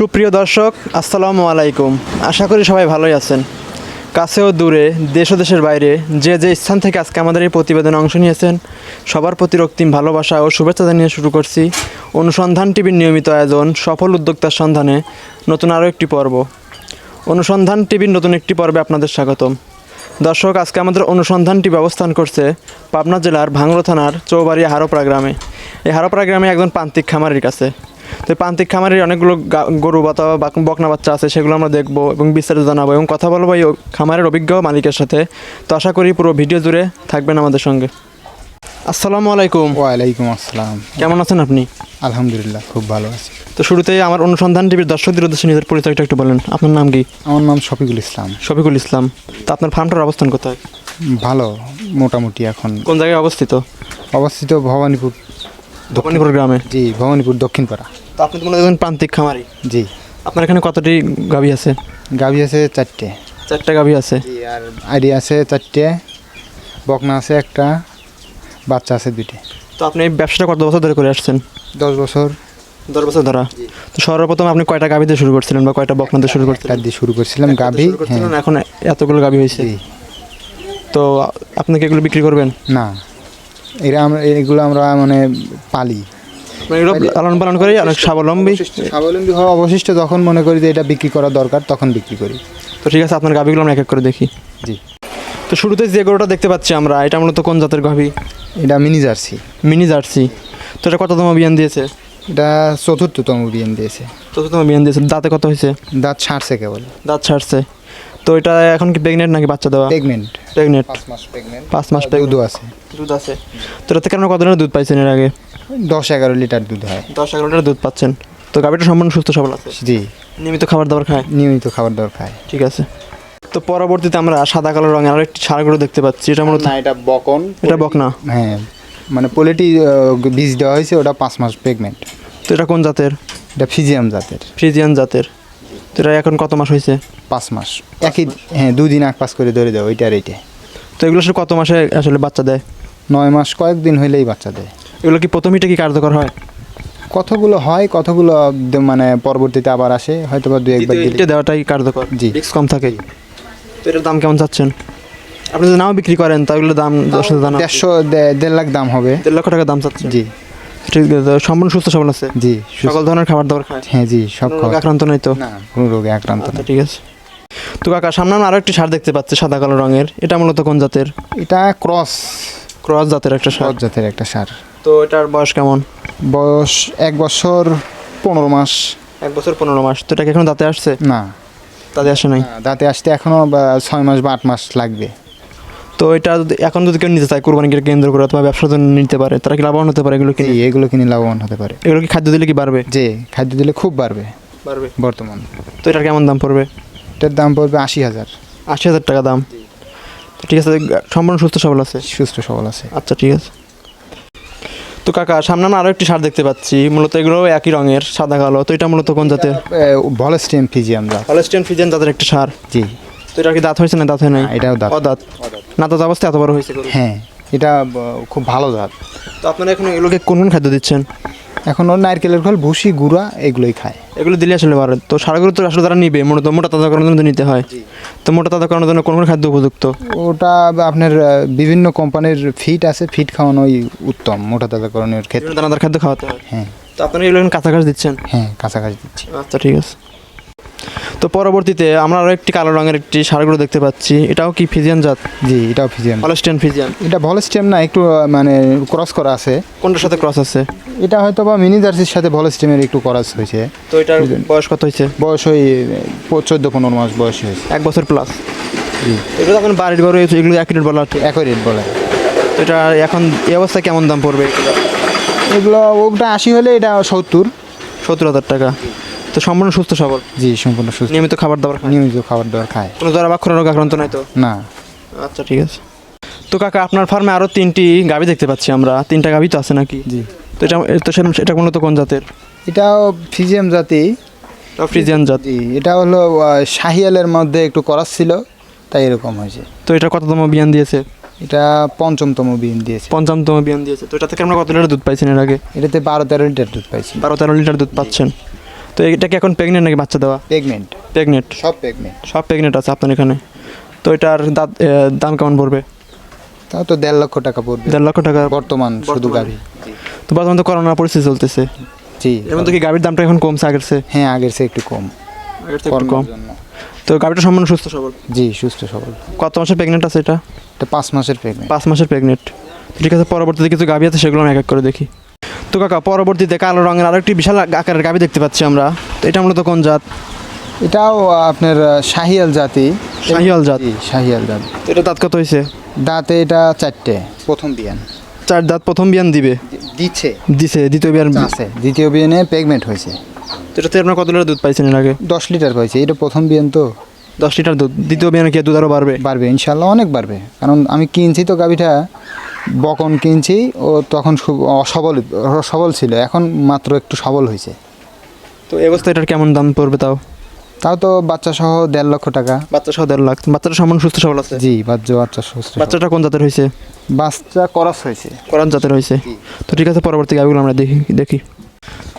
সুপ্রিয় দর্শক, আসসালামু আলাইকুম। আশা করি সবাই ভালোই আছেন। কাছে ও দূরে, দেশ ও দেশের বাইরে, যে যে স্থান থেকে আজকে আমাদের এই প্রতিবেদনে অংশ নিয়েছেন, সবার প্রতি রক্তিম ভালোবাসা ও শুভেচ্ছা জানিয়ে শুরু করছি অনুসন্ধান টিভির নিয়মিত আয়োজন সফল উদ্যোক্তার সন্ধানে নতুন আরও একটি পর্ব। অনুসন্ধান টিভির নতুন একটি পর্বে আপনাদের স্বাগতম। দর্শক, আজকে আমাদের অনুসন্ধানটি টিভি অবস্থান করছে পাবনা জেলার ভাঙড়ো থানার চৌবাড়িয়া হারোপাড়া গ্রামে। এই হারোপাড়া গ্রামে একজন প্রান্তিক খামারির কাছে। তো প্রান্তিক খামারির অনেকগুলো গরু বাতা বা বকনা বাচ্চা আছে সেগুলো আমরা দেখব এবং বিস্তারিত জানাব এবং কথা বলব এই খামারের অভিজ্ঞ মালিকের সাথে। তো আশা করি পুরো ভিডিও জুড়ে থাকবেন আমাদের সঙ্গে। আসসালামু আলাইকুম। ওয়ালাইকুম আসসালাম। কেমন আছেন আপনি? আলহামদুলিল্লাহ খুব ভালো আছি। তো শুরুতেই আমার অনুসন্ধান টিভির দর্শকদের উদ্দেশ্যে নিজের পরিচয়টা একটু বলেন। আপনার নাম কি? আমার নাম শফিকুল ইসলাম। শফিকুল ইসলাম। তো আপনার ফার্মটার অবস্থান কোথায়? ভালো মোটামুটি এখন। কোন জায়গায় অবস্থিত? অবস্থিত ভবানীপুর দক্ষিণপুর গ্রামে? জি ভবানীপুর দক্ষিণপাড়া। তো আপনি তো মনে একজন প্রান্তিক খামারি? জি। আপনার এখানে কতটি গাভী আছে? গাভি আছে চারটে। চারটা গাভী আছে? আর আইডি আছে চারটে বকনা আছে একটা বাচ্চা আছে দুইটে। তো আপনি এই ব্যবসাটা কত বছর ধরে করে আসছেন? দশ বছর। দশ বছর ধরা? তো সর্বপ্রথম আপনি কয়টা গাভীতে শুরু করছিলেন বা কয়টা বকনাতে শুরু করছিলেন? দিয়ে শুরু করছিলাম গাভি হ্যাঁ। এখন এতগুলো গাভী হয়েছে। তো আপনি কি এগুলো বিক্রি করবেন? না। এরা আমরা এগুলো আমরা মানে পালি। মানে এগুলো লালন পালন করে অনেক স্বাবলম্বী? স্বাবলম্বী হওয়া অবশিষ্ট যখন মনে করি যে এটা বিক্রি করা দরকার তখন বিক্রি করি। তো ঠিক আছে আপনার গাভীগুলো আমরা এক এক করে দেখি। জি। তো শুরুতে যে গরুটা দেখতে পাচ্ছি আমরা এটা মূলত কোন জাতের গাভী? এটা মিনি জার্সি। Mini jersey. তো এটা কততম বিয়ান দিয়েছে? এটা চতুর্থতম বিএন দিয়েছে। চতুর্থতম বিয়ান দিয়েছে। দাঁতে কত হয়েছে? দাঁত ছাড়ছে কেবল। দাঁত ছাড়ছে। তো এটা এখন কি প্রেগনেন্ট নাকি বাচ্চা দেওয়া? প্রেগনেন্ট প্রেগনেন্ট পাঁচ মাস প্রেগনেন্ট পাঁচ মাস প্রেগনেন্ট আছে। দুধ আছে। তো থেকে আপনারা কত লিটার দুধ পাইছেন এর আগে? দশ এগারো লিটার দুধ হয়। দশ এগারো লিটার দুধ পাচ্ছেন। তো গাভীটা সম্পূর্ণ সুস্থ সবল আছে? জি। নিয়মিত খাবার দাবার খায়? নিয়মিত খাবার দাবার খায়। ঠিক আছে। তো পরবর্তীতে আমরা সাদা কালো রঙের আরও একটি সার গরু দেখতে পাচ্ছি। এটা মূলত না এটা বকন। এটা বকনা? হ্যাঁ। মানে পোলেটি বীজ দেওয়া হয়েছে ওটা পাঁচ মাস প্রেগনেন্ট তো এটা কোন জাতের? এটা ফিজিয়াম জাতের। ফ্রিজিয়ান জাতের। এটা এখন কত মাস হয়েছে পাঁচ মাস। একই হ্যাঁ দুদিন এক পাস করে ধরে দেয় ওইটার এইটা। তো এগুলো আসলে কত মাসে আসলে বাচ্চা দেয়? নয় মাস কয়েকদিন হইলেই বাচ্চা দেয়। এগুলো কি প্রথমইটা কি কার্যকর হয়? কতগুলো হয় কতগুলো মানে পরবর্তীতে আবার আসে হয়তো বা দু একবার দিলে দেওয়াটাই কার্যকর। জি। রিস্ক কম থাকে তো এটার দাম কেমন চাচ্ছেন? আপনি যদি নাও বিক্রি করেন তাহলে দাম দশ হাজার দেড়শো দেড় লাখ দাম হবে। দেড় লক্ষ টাকা দাম চাচ্ছেন? জি। ঠিক আছে সম্পূর্ণ সুস্থ সবল আছে? জি সকল ধরনের খাবার দাবার খায়? হ্যাঁ জি সব কোনো আক্রান্ত নাই তো? না কোনো রোগে আক্রান্ত আচ্ছা না ঠিক আছে। তো কাকা সামনে আমরা আরও একটি সার দেখতে পাচ্ছি সাদা কালো রঙের। এটা মূলত কোন জাতের? এটা ক্রস। ক্রস জাতের একটা সার। ক্রস জাতের একটা সার। তো এটার বয়স কেমন? বয়স এক বছর পনেরো মাস। এক বছর পনেরো মাস। তো এটা কি এখন দাঁতে আসছে? না। দাঁতে আসে নাই? দাঁতে আসতে এখনও বা ছয় মাস বা আট মাস লাগবে। তো এটা যদি এখন যদি কেউ নিতে চায় কোরবানিকে কেন্দ্র করে অথবা ব্যবসার জন্য নিতে পারে তারা কি লাভবান হতে পারে এগুলো কি এগুলো কিনে লাভবান হতে পারে। এগুলো কি খাদ্য দিলে কি বাড়বে? যে খাদ্য দিলে খুব বাড়বে। বাড়বে। বর্তমান। তো এটার কেমন দাম পড়বে? এটার দাম পড়বে আশি হাজার। আশি হাজার টাকা দাম। ঠিক আছে সম্পূর্ণ সুস্থ সবল আছে? সুস্থ সবল আছে। আচ্ছা ঠিক আছে। তো কাকা সামনে আমরা আরও একটি সার দেখতে পাচ্ছি। মূলত এগুলো একই রঙের সাদা কালো। তো এটা মূলত কোন জাতের? ভলেস্টিয়ান ফিজিয়াম জাত। হলস্টিয়ান ফিজেন জাতের একটা সার। জি। তো এটা কি দাঁত হয়েছে না দাঁত হয় না এটাও দাঁত। দাঁত না দাঁত অবস্থায় এত বড় হয়েছে গরু। হ্যাঁ এটা ব- খুব ভালো জাত। তো আপনারা এখন এগুলোকে কোন কোন খাদ্য দিচ্ছেন? এখন ওর নারকেলের ফল ভুসি গুঁড়া এগুলোই খায়। এগুলো দিলে আসলে পারে তো সারগুলো তো আসলে তারা নিবে মূলত মোটা তাজা করানোর জন্য নিতে হয়। তো মোটা তাজা করানোর জন্য কোন কোন খাদ্য উপযুক্ত? ওটা আপনার আহ, বিভিন্ন কোম্পানির ফিট আছে ফিট খাওয়ানোই উত্তম মোটা তাজাকরণের ক্ষেত্রে। বিভিন্ন দানাদার খাদ্য খাওয়াতে হয়। হ্যাঁ। তো আপনারা এগুলো এখন কাঁচা ঘাস দিচ্ছেন? হ্যাঁ কাঁচা কাছাকাছি দিচ্ছি। আচ্ছা ঠিক আছে। তো পরবর্তীতে আমরা আরও একটি কালো রঙের একটি সারগুলো দেখতে পাচ্ছি। এটাও কি ফিজিয়ান জাত? জি এটাও ফিজিয়াম হলস্টিয়ান ফিজিয়ান এটা ভলস্টেম না একটু মানে ক্রস করা আছে। কোনটার সাথে ক্রস আছে? এটা হয়তো বা মিনি জার্সির সাথে ভলস্টিয়ামের একটু ক্রস হয়েছে। তো এটার বয়স কত হয়েছে? বয়স ওই চোদ্দ পনেরো মাস বয়স হয়েছে। এক বছর প্লাস জি। এগুলো এখন বাড়ির ঘরে এগুলো এক রেট বলা একই রেট বলে। তো এটা এখন এই অবস্থায় কেমন দাম পড়বে এগুলো ওটা আশি হলে এটা সত্তর। সত্তর হাজার টাকা। তো সম্পূর্ণ সুস্থ সবল? জি সম্পূর্ণ সুস্থ। নিয়মিত খাবার দাবার খায়? নিয়মিত খাবার দাবার খায়। কোনো জরা বাক্ষর রোগ আক্রান্ত নাই তো? না। আচ্ছা ঠিক আছে। তো কাকা আপনার ফার্মে আরও তিনটি গাভি দেখতে পাচ্ছি আমরা। তিনটা গাভি তো আছে নাকি? জি। তো এটা তো এটা মূলত কোন জাতের? এটাও ফিজিয়াম জাতি। ফ্রিজিয়ান জাত। এটা হলো শাহিয়ালের মধ্যে একটু করাস ছিল তাই এরকম হয়েছে। তো এটা কততম বিয়ান দিয়েছে? এটা পঞ্চমতম বিন দিয়েছে। পঞ্চমতম বিয়ান দিয়েছে। তো এটা থেকে আমরা কত লিটার দুধ পাইছেন এর আগে? এটাতে বারো তেরো লিটার দুধ পাইছি। বারো তেরো লিটার দুধ পাচ্ছেন। তো এটা কি এখন প্রেগনেন্ট নাকি বাচ্চা দেওয়া? প্রেগনেন্ট প্রেগনেন্ট সব প্রেগনেন্ট সব প্রেগনেন্ট আছে আপনার এখানে? তো এটার দাম কেমন পড়বে? তা তো দেড় লক্ষ টাকা পড়বে। দেড় লক্ষ টাকা বর্তমান শুধু। গাভি। তো বর্তমানে তো করোনা পরিস্থিতি চলতেছে। জি। এর মধ্যে কি গাড়ির দামটা এখন কমছে আগের চেয়ে? হ্যাঁ আগের চেয়ে একটু কম। আগের চেয়ে একটু কম। তো গাড়িটা সম্পূর্ণ সুস্থ সবল? জি সুস্থ সবল। কত মাসের প্রেগনেন্ট আছে এটা? এটা পাঁচ মাসের প্রেগনেন্ট পাঁচ মাসের প্রেগনেন্ট ঠিক আছে পরবর্তীতে কিছু গাভী আছে সেগুলো আমি এক এক করে দেখি। তো কাকা পরবর্তীতে কালো রঙের আরেকটি বিশাল আকারের গাভী দেখতে পাচ্ছি আমরা। তো এটা মূলত কোন জাত? এটাও আপনার শাহিয়াল জাতি। শাহিওয়াল জাতি? শাহিয়াল জাত। তো এটা দাঁত কত হয়েছে দাঁতে এটা চারটে। প্রথম বিয়ান। চার দাঁত প্রথম বিয়ান দিবে? দিচ্ছে দিছে। দ্বিতীয় বিয়ান আছে দ্বিতীয় বিয়ানে প্রেগনেন্ট হয়েছে। তো এটাতে আপনার কত লিটার দুধ পাইছেন এর আগে? দশ লিটার পাইছে এটা প্রথম বিয়ান তো। দশ লিটার দুধ। দ্বিতীয় বিয়ানে কি দুধ আরও বাড়বে? বাড়বে ইনশাল্লাহ অনেক বাড়বে। কারণ আমি কিনছি তো গাভিটা বকন কিনছি ও তখন খুব অসবল সবল ছিল এখন মাত্র একটু সবল হয়েছে। তো এই অবস্থায় এটার কেমন দাম পড়বে তাও? তাও তো বাচ্চা সহ দেড় লক্ষ টাকা। বাচ্চা সহ দেড় লাখ। বাচ্চাটা সম্পূর্ণ সুস্থ সবল আছে? জি বাচ্চা বাচ্চা সুস্থ বাচ্চাটা কোন জাতের হয়েছে? বাচ্চা করাস হয়েছে। কোরআন জাতের হয়েছে। তো ঠিক আছে পরবর্তী গাভিগুলো আমরা দেখি দেখি।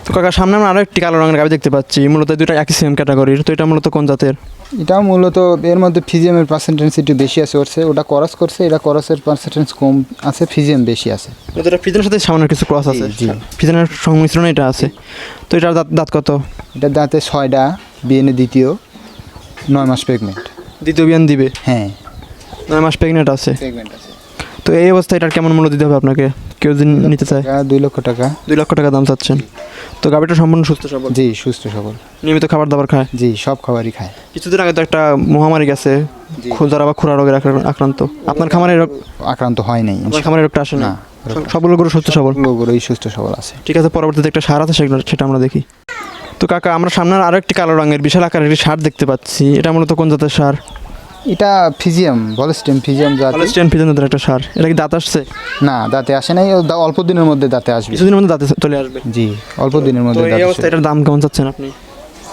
তো কাকা সামনে আমরা আরও একটি কালো রঙের গাভি দেখতে পাচ্ছি। মূলত দুটো একই সেম ক্যাটাগরির তো এটা মূলত কোন জাতের? এটাও মূলত এর মধ্যে ফিজিয়ামের পার্সেন্টেজ একটু বেশি আছে করছে ওটা করস করছে এটা করসের পার্সেন্টেজ কম আছে ফিজিয়াম বেশি আছে। এটা ফিজনের সাথে সামান্য কিছু ক্রস আছে। ফিজনের সংমিশ্রণে এটা আছে। তো এটার দাঁত দাঁত কত? এটা দাঁতে ছয়টা বিএনএ দ্বিতীয় নয় মাস প্রেগনেন্ট দ্বিতীয় বিয়ান দিবে? হ্যাঁ। নয় মাস প্রেগনেন্ট আছে। প্রেগনেন্ট আছে। তো এই অবস্থায় এটার কেমন মূল্য দিতে হবে আপনাকে? কেউ যদি নিতে চায়? দুই লক্ষ টাকা। দুই লক্ষ টাকা দাম চাচ্ছেন। তো গাভিটা সম্পূর্ণ সুস্থ সবল? জি সুস্থ সবল। নিয়মিত খাবার দাবার খায়? জি সব খাবারই খায়। কিছুদিন আগে তো একটা মহামারী গেছে। খুলদারা বা খুরা রোগের আক্রান্ত আপনার খামারে রোগ আক্রান্ত হয় নাই। খামারে রোগটা আসে না সবগুলো গরু সুস্থ সবল? লোকগুলোই সুস্থ সবল আছে। ঠিক আছে পরবর্তীতে একটা সার আছে সেগুলো সেটা আমরা দেখি। তো কাকা আমরা সামনে আরও একটি কালো রঙের বিশাল আকারের একটি সার দেখতে পাচ্ছি। এটা মূলত কোন জাতের সার? এটা ফিজিয়াম বলস্টেম ফিজিয়াম জাতি কলেস্টিয়ান ফিজিয়াম জাতের একটা সার। এটা কি দাঁত আসছে? না দাঁতে আসে নাই অল্প দিনের মধ্যে দাঁতে আসবে। কিছুদিনের মধ্যে দাঁতে চলে আসবে। জি অল্প দিনের মধ্যে দাঁত আসবে। এটার দাম কেমন চাচ্ছেন আপনি?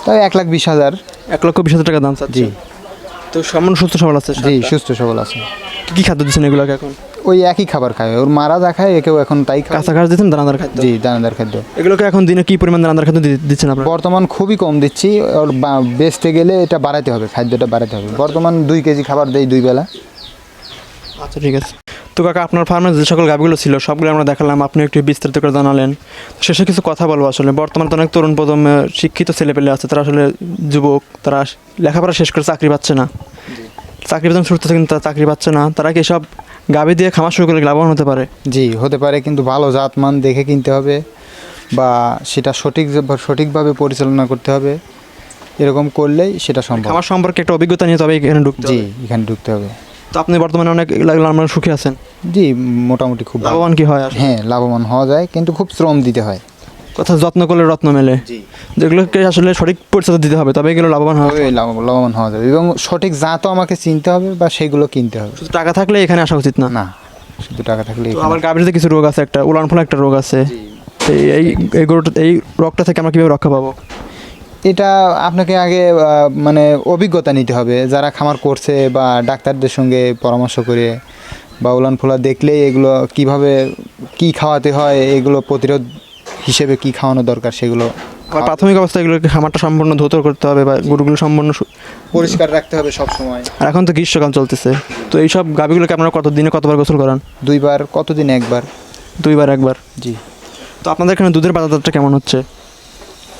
তাই এক লাখ বিশ হাজার। এক লক্ষ বিশ হাজার টাকা দাম জি। তো সামান্য সুস্থ সবল আছে জি সুস্থ সবল আছে। কি কি খাদ্য দিচ্ছেন এগুলোকে এখন? ওই একই খাবার খায়। ওর মারা যা খায় একেও এখন তাই কাঁচা ঘাস দিচ্ছেন দানাদার খাদ্য? জি দানাদার খাদ্য। এগুলোকে এখন দিনে কি পরিমাণ দানাদার খাদ্য দিচ্ছেন আপনারা? বর্তমান খুবই কম দিচ্ছি। ওর বা- বেচতে গেলে এটা বাড়াতে হবে খাদ্যটা বাড়াতে হবে। বর্তমান দুই কেজি খাবার দেয় দুই বেলা। আচ্ছা ঠিক আছে। তো কাকা আপনার ফার্মে যে সকল গাভিগুলো ছিল সবগুলো আমরা দেখালাম। আপনি একটু বিস্তারিত করে জানালেন। শেষে কিছু কথা বলব আসলে। বর্তমানে তো অনেক তরুণ প্রজন্ম শিক্ষিত ছেলেপেলে আছে তারা আসলে যুবক তারা লেখাপড়া শেষ করে চাকরি পাচ্ছে না। চাকরি বেতন শুরু থেকে কিন্তু তারা চাকরি পাচ্ছে না। তারা কি সব গাভি দিয়ে খামার শুরু করলে লাভবান হতে পারে। জি হতে পারে কিন্তু ভালো জাত মান দেখে কিনতে হবে বা সেটা সঠিক সঠিকভাবে পরিচালনা করতে হবে এরকম করলেই সেটা সম্ভব। খামার সম্পর্কে একটা অভিজ্ঞতা নিয়ে তবে এখানে ঢুকতে জি এখানে ঢুকতে হবে। তো আপনি বর্তমানে অনেক লাভবান সুখী আছেন? জি মোটামুটি খুব লাভবান কি হয় হ্যাঁ লাভবান হওয়া যায় কিন্তু খুব শ্রম দিতে হয়। কথা যত্ন করলে রত্ন মেলে। যেগুলোকে আসলে সঠিক পরিচর্যা দিতে হবে তবে এগুলো লাভবান হবে লাভ- লাভবান হওয়া যাবে এবং সঠিক জাতও আমাকে চিনতে হবে বা সেগুলো কিনতে হবে। শুধু টাকা থাকলে এখানে আসা উচিত না। না শুধু টাকা থাকলে আমার গাভীতে কিছু রোগ আছে একটা উলান ফোলা একটা রোগ আছে। এই- এই এই গরুটা এই রোগটা থেকে আমরা কীভাবে রক্ষা পাবো? এটা আপনাকে আগে মানে অভিজ্ঞতা নিতে হবে। যারা খামার করছে বা ডাক্তারদের সঙ্গে পরামর্শ করে বা উলান ফোলা দেখলেই এগুলো কীভাবে কি খাওয়াতে হয় এগুলো প্রতিরোধ হিসেবে কি খাওয়ানো দরকার সেগুলো আবার প্রাথমিক অবস্থায় এগুলোকে খামারটা সম্পূর্ণ ধৌত করতে হবে বা গরুগুলো সম্পূর্ণ পরিষ্কার রাখতে হবে সব সময় আর এখন তো গ্রীষ্মকাল চলতেছে। তো এইসব গাভীগুলোকে আপনারা কত দিনে কতবার গোসল করান? দুইবার কতদিন একবার? দুইবার একবার? জি। তো আপনাদের এখানে দুধের বাজারটা কেমন হচ্ছে?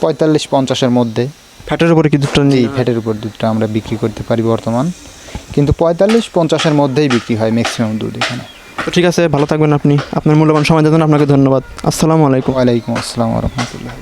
পঁয়তাল্লিশ পঞ্চাশের মধ্যে। ফ্যাটের উপরে কি দুধটা নিয়ে ফ্যাটের উপর দুধটা আমরা বিক্রি করতে পারি বর্তমান। কিন্তু পঁয়তাল্লিশ পঞ্চাশের মধ্যেই বিক্রি হয় ম্যাক্সিমাম দুধ এখানে। তো ঠিক আছে, ভালো থাকবেন আপনি। আপনার মূল্যবান সময় দেন আপনাকে ধন্যবাদ। আসসালামু আলাইকুম। ওয়ালাইকুম আসসালাম রহমতুল্লাহ।